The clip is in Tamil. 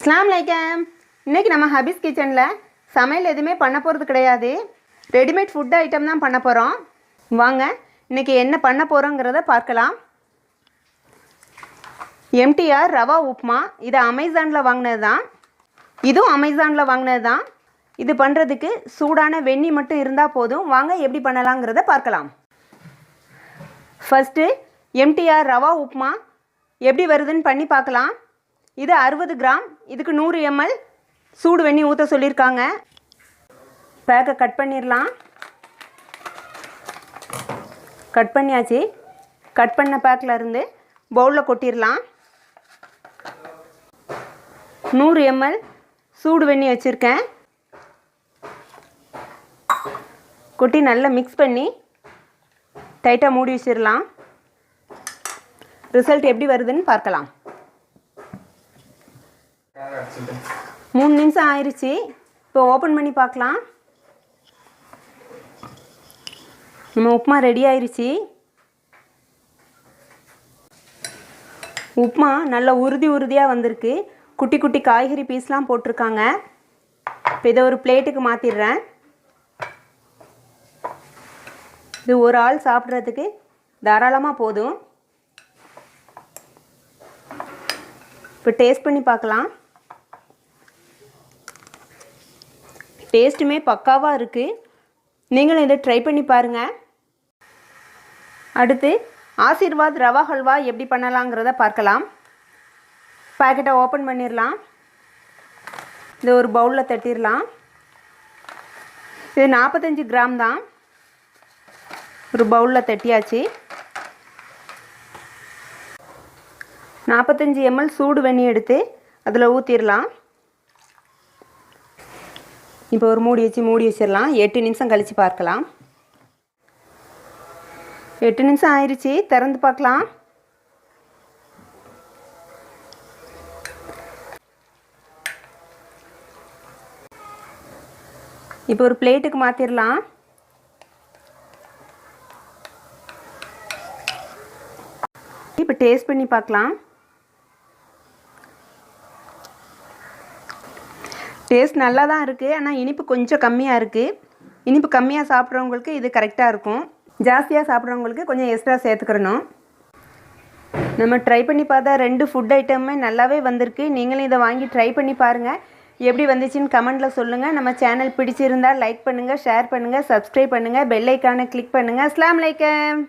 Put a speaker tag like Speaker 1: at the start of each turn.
Speaker 1: அஸ்லாம் லைக்கம் இன்றைக்கி நம்ம ஹபீஸ் கிச்சனில் சமையல் எதுவுமே பண்ண போகிறது கிடையாது. ரெடிமேட் ஃபுட் ஐட்டம் தான் பண்ண போகிறோம் வாங்க இன்னைக்கு என்ன பண்ண போகிறோங்கிறத பார்க்கலாம். எம்டிஆர் ரவா உப்புமா இது அமேசானில் வாங்கினது தான் இதுவும் அமேசானில் வாங்கினது தான் இது பண்ணுறதுக்கு சூடான வெந்நி மட்டும் இருந்தால் போதும். வாங்க எப்படி பண்ணலாங்கிறத பார்க்கலாம். ஃபஸ்ட்டு எம்டிஆர் ரவா உப்புமா எப்படி வருதுன்னு பண்ணி பார்க்கலாம். இது அறுபது கிராம் இதுக்கு நூறு எம்எல் சூடு வெண்ணி ஊற்ற சொல்லியிருக்காங்க. பேக்கை கட் பண்ணிடலாம் கட் பண்ணியாச்சு. கட் பண்ண பேக்கில் இருந்து பவுலில் கொட்டிடலாம் நூறு எம்எல் சூடு வெண்ணி வச்சுருக்கேன். கொட்டி நல்லா மிக்ஸ் பண்ணி டைட்டாக மூடி வச்சிடலாம் ரிசல்ட் எப்படி வருதுன்னு பார்க்கலாம். மூணு நிமிஷம் ஆயிடுச்சு இப்போ ஓப்பன் பண்ணி பார்க்கலாம். நம்ம உப்புமா ரெடி ஆயிடுச்சு உப்புமா நல்ல உறுதி உறுதியாக வந்திருக்கு. குட்டி குட்டி காய்கறி பீஸ்லாம் போட்டிருக்காங்க. இப்போ இதை ஒரு பிளேட்டுக்கு மாற்றிடுறேன் இது ஒரு ஆள் சாப்பிட்றதுக்கு தாராளமாக போதும். இப்போ டேஸ்ட் பண்ணி பார்க்கலாம். டேஸ்ட்டுமே பக்காவாக இருக்குது நீங்களும் இதை ட்ரை பண்ணி பாருங்கள் அடுத்து ஆசீர்வாத் ரவா ஹல்வா எப்படி பண்ணலாங்கிறத பார்க்கலாம். பாக்கெட்டை ஓப்பன் பண்ணிடலாம் இந்த ஒரு பவுலில் தட்டிடலாம் இது நாற்பத்தஞ்சு கிராம் தான். ஒரு பவுலில் தட்டியாச்சு. நாற்பத்தஞ்சு எம்எல் சூடு வெண்ணி எடுத்து அதில் ஊற்றிடலாம் இப்போ ஒரு மூடி வச்சு மூடி வச்சிடலாம். எட்டு நிமிஷம் கழித்து பார்க்கலாம். எட்டு நிமிஷம் ஆயிடுச்சு திறந்து பார்க்கலாம். இப்போ ஒரு பிளேட்டுக்கு மாற்றிடலாம் இப்போ டேஸ்ட் பண்ணி பார்க்கலாம். டேஸ்ட் நல்லா தான் இருக்குது ஆனால் இனிப்பு கொஞ்சம் கம்மியாக இருக்குது இனிப்பு கம்மியாக சாப்பிட்றவங்களுக்கு இது கரெக்டாக இருக்கும். ஜாஸ்தியாக சாப்பிட்றவங்களுக்கு கொஞ்சம் எக்ஸ்ட்ரா சேர்த்துக்கிறணும். நம்ம ட்ரை பண்ணி பார்த்தா ரெண்டு ஃபுட் ஐட்டமுமே நல்லாவே வந்திருக்கு. நீங்களும் இதை வாங்கி ட்ரை பண்ணி பாருங்கள் எப்படி வந்துச்சுன்னு கமெண்ட்டில் சொல்லுங்கள் நம்ம சேனல் பிடிச்சிருந்தால் லைக் பண்ணுங்கள் ஷேர் பண்ணுங்கள் சப்ஸ்கிரைப் பண்ணுங்கள் பெல் ஐக்கானை கிளிக் பண்ணுங்கள் அஸ்லாம் வலைக்கம்